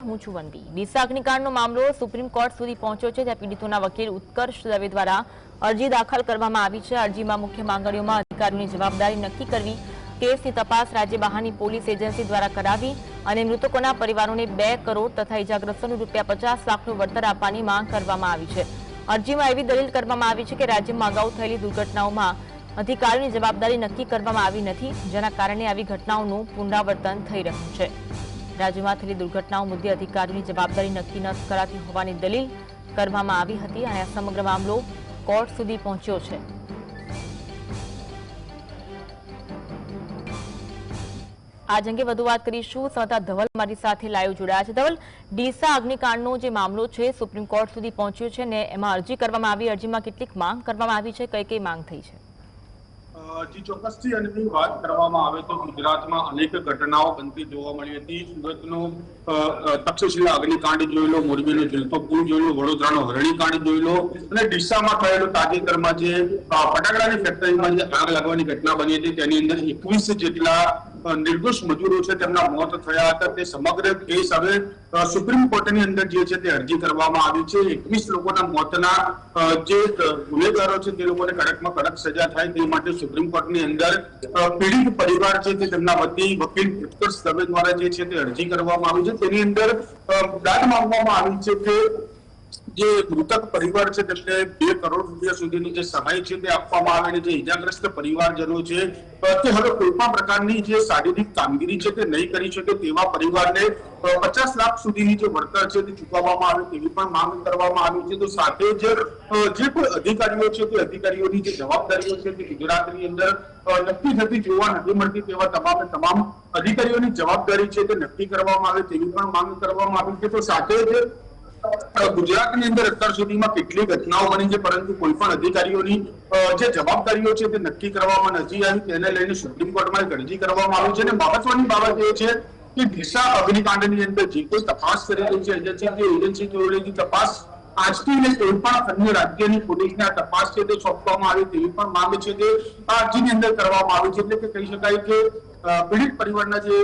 હું છું અગ્નિકાંડનો મામલો સુપ્રીમ કોર્ટ સુધી પહોંચ્યો છે ત્યાં પીડિતોના વકીલ ઉત્કર્ષ દવે દ્વારા અરજી દાખલ કરવામાં આવી છે. અરજીમાં મુખ્ય માંગણીઓમાં અધિકારીઓની જવાબદારી નક્કી કરવી, કેસની તપાસ રાજ્ય બહારની પોલીસ એજન્સી દ્વારા કરાવી અને મૃતકોના પરિવારોને બે કરોડ તથા ઇજાગ્રસ્તોને રૂપિયા પચાસ લાખનું વળતર આપવાની માંગ કરવામાં આવી છે. અરજીમાં એવી દલીલ કરવામાં આવી છે કે રાજ્યમાં અગાઉ થયેલી દુર્ઘટનાઓમાં અધિકારીઓની જવાબદારી નક્કી કરવામાં આવી નથી, જેના કારણે આવી ઘટનાઓનું પુનરાવર્તન થઈ રહ્યું છે. રાજ્યમાં થયેલી દુર્ઘટનાઓ મુદ્દે અધિકારીની જવાબદારી નક્કી ન કરાતી હોવાની દલીલ કરવામાં આવી હતી અને આ સમગ્ર મામલો કોર્ટ સુધી પહોંચ્યો છે. આજ અંગે વધુ વાત કરીશું. સંતા ધવલ મારી સાથે લાઈવ જોડાયા છે. ધવલ, ડીસા અગ્નિકાંડનો જે મામલો છે, સુપ્રીમ કોર્ટ સુધી પહોંચ્યો છે ને એમાં અરજી કરવામાં આવી. અરજીમાં કેટલીક માંગ કરવામાં આવી છે? કઈ કઈ માંગ થઈ છે? જી, ચોક્કસથી. એની વાત કરવામાં આવે તો ગુજરાતમાં અનેક ઘટનાઓ બનતી જોવા મળી હતી. સુરતનો તક્ષશિલા અગ્નિકાંડ જોઈ લો, મોરબીનો જલતો પુલ જોઈ લો, વડોદરાનો હરણીકાંડ જોઈ લો અને ડીસામાં થયેલો તાજેતરમાં જે ફટાકડાની ફેક્ટરીમાં જે આગ લાગવાની ઘટના બની હતી, તેની અંદર એકવીસ જેટલા નિર્દોષ મજૂરો છે, તેમના મોત થયા હતા. તે સમગ્ર કેસ હવે સુપ્રીમ કોર્ટની અંદર જે છે તે અરજી કરવામાં આવી છે. એકવીસ લોકોના મોતના જે ગુનેગારો છે તે લોકોને કડકમાં કડક સજા થાય તે માટે સુપ્રીમ કોર્ટની અંદર પીડિત પરિવાર છે તે તેમના વતી વકીલ ઉત્કર્ષ દવે દ્વારા જે છે તે અરજી કરવામાં આવી છે. તેની અંદર દાદ માંગવામાં આવી છે કે જે મૃતક પરિવાર છે તેમને બે કરોડ રૂપિયા સુધીની જે સહાય છે તે આપવામાં આવે અને જે ઇજાગ્રસ્ત પરિવારજનો છે, તે હવે કોઈ પણ પ્રકારની જે શારીરિક કામગીરી છે તે નહીં કરી શકે તેવા પરિવારને પચાસ લાખ સુધીની જે વળતર છે તે ચૂકવવામાં આવે તેવી પણ માંગ કરવામાં આવી છે. તો સાથે જ જે કોઈ અધિકારીઓ છે તે અધિકારીઓની જે જવાબદારીઓ છે તે ગુજરાતની અંદર નક્કી થતી જોવા નથી મળતી તેવા તમામે તમામ અધિકારીઓની જવાબદારી છે તે નક્કી કરવામાં આવે તેવી પણ માંગ કરવામાં આવી છે. તો સાથે જ ગુજરાતની અંદર અત્યાર સુધીમાં કેટલી ઘટનાઓ બની છે, પરંતુ કોઈ પણ અધિકારીઓની જે જવાબદારીઓ છે તે નક્કી કરવામાં નથી આવી. તેને લઈને સુપ્રીમ કોર્ટમાં અરજી કરવામાં આવી છે અને મહત્વની બાબત એ છે કે ડીસા અગ્નિકાંડની અંદર જે કોઈ તપાસ કરી રહી છે, એજન્સી એજન્સી તપાસ આજથી લઈ કોઈ પણ અન્ય રાજ્યની પોલીસને તપાસ છે તે સોંપવામાં આવે તેવી પણ માંગ છે તે આ અરજીની અંદર કરવામાં આવી છે એટલે કે કહી શકાય કે પીડિત પરિવારના જે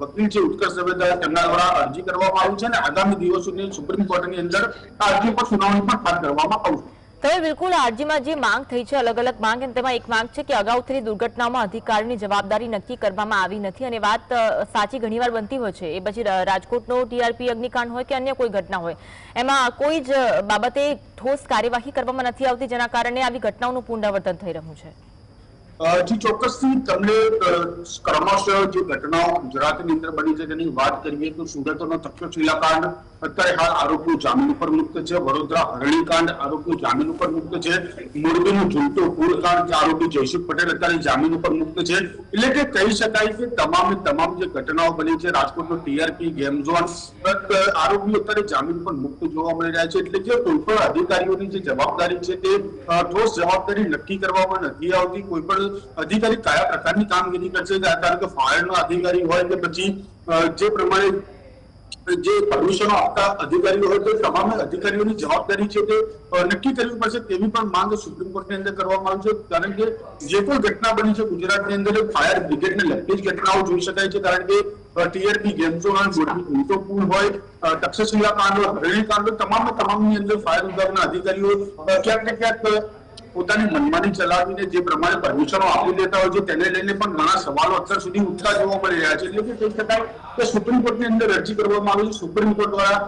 વકીલ છે, ઉત્કર્ષ દ્વારા તેમના દ્વારા અરજી કરવામાં આવી છે અને આગામી દિવસોની સુપ્રીમ કોર્ટની અંદર આ અરજી પર સુનાવણી પણ હાથ ધરવામાં આવશે. તમે બિલકુલ અરજીમાં જે માંગ થઈ છે અલગ અલગ માંગ, અને તેમાં એક માંગ છે કે અગાઉ થયેલી દુર્ઘટનાઓમાં અધિકારીની જવાબદારી નક્કી કરવામાં આવી નથી, અને વાત સાચી ઘણીવાર બનતી હોય છે. એ પછી રાજકોટનો ટીઆરપી અગ્નિકાંડ હોય કે અન્ય કોઈ ઘટના હોય, એમાં કોઈ જ બાબતે ઠોસ કાર્યવાહી કરવામાં નથી આવતી, જેના કારણે આવી ઘટનાઓનું પુનરાવર્તન થઈ રહ્યું છે. જી, ચોક્કસથી તમને ક્રમશઃ જે ઘટનાઓ ગુજરાતની અંદર બની છે તેની વાત કરીએ તો સુરતનો તક્ષશિલા કાંડ અત્યારે હાલ આરોપીઓ જામીન ઉપર મુક્ત છે. વડોદરા હરણી કાંડ આરોપીઓ જામીન ઉપર મુક્ત છે. મોરબીનું ઝૂલતો પુલ કાંડ આરોપી જયસુખ પટેલ અત્યારે જામીન ઉપર મુક્ત છે. એટલે કે કહી શકાય કે તમામે તમામ જે ઘટનાઓ બની છે, રાજકોટનો ટીઆરપી ગેમ ઝોન આરોપીઓ અત્યારે જામીન પર મુક્ત જોવા મળી રહ્યા છે. એટલે કે કોઈ પણ અધિકારીઓની જે જવાબદારી છે તે ઠોસ જવાબદારી નક્કી કરવામાં નથી આવતી. કોઈ પણ અધિકારી કયા પ્રકારની કામગીરી કરશે, કારણ કે ફાયરનો અધિકારી હોય કે પછી જે પ્રમાણે જે પરમિશનો આપતા અધિકારીઓ હોય તો તમામ અધિકારીઓની જવાબદારી છે તે નક્કી કરવી પડશે તેવી પણ માંગ સુપ્રીમ કોર્ટની અંદર કરવામાં આવી છે. કારણ કે જે કોઈ ઘટના બની છે ગુજરાતની અંદર ફાયર બ્રિગેડને લગતી જ ઘટનાઓ જોઈ શકાય છે. કારણ કે ટીઆરપી ગેમ ઝોન હોય મોરબી ઊંચો પુલ હોય તક્ષશિલા કાંડ હરણી કાંડ તમામ તમામની અંદર ફાયર વિભાગના અધિકારીઓ ક્યાંક ને ક્યાંક પોતાની મનમાની ચલાવીને જે પ્રમાણે પરમિશનો આપી દેતા હોય છે, તેને લઈને પણ ઘણા સવાલો અત્યાર સુધી ઉઠતા જોવા મળી રહ્યા છે. એટલે કે કહી શકાય કે સુપ્રીમ કોર્ટની અંદર અરજી કરવામાં આવી છે. સુપ્રીમ કોર્ટ દ્વારા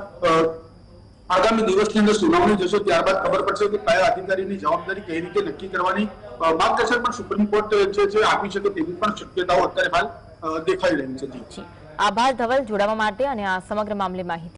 આગામી દિવસની અંદર સુનાવણી જશે ત્યારબાદ ખબર પડશે કે કયા અધિકારીની જવાબદારી કઈ રીતે નક્કી કરવાની. માર્ગદર્શન પણ સુપ્રીમ કોર્ટ જે છે, આપી શકે તેવી પણ શક્યતાઓ અત્યારે હાલ દેખાઈ રહી છે. આભાર ધવલ, જોડાવા માટે અને આ સમગ્ર મામલે માહિતી.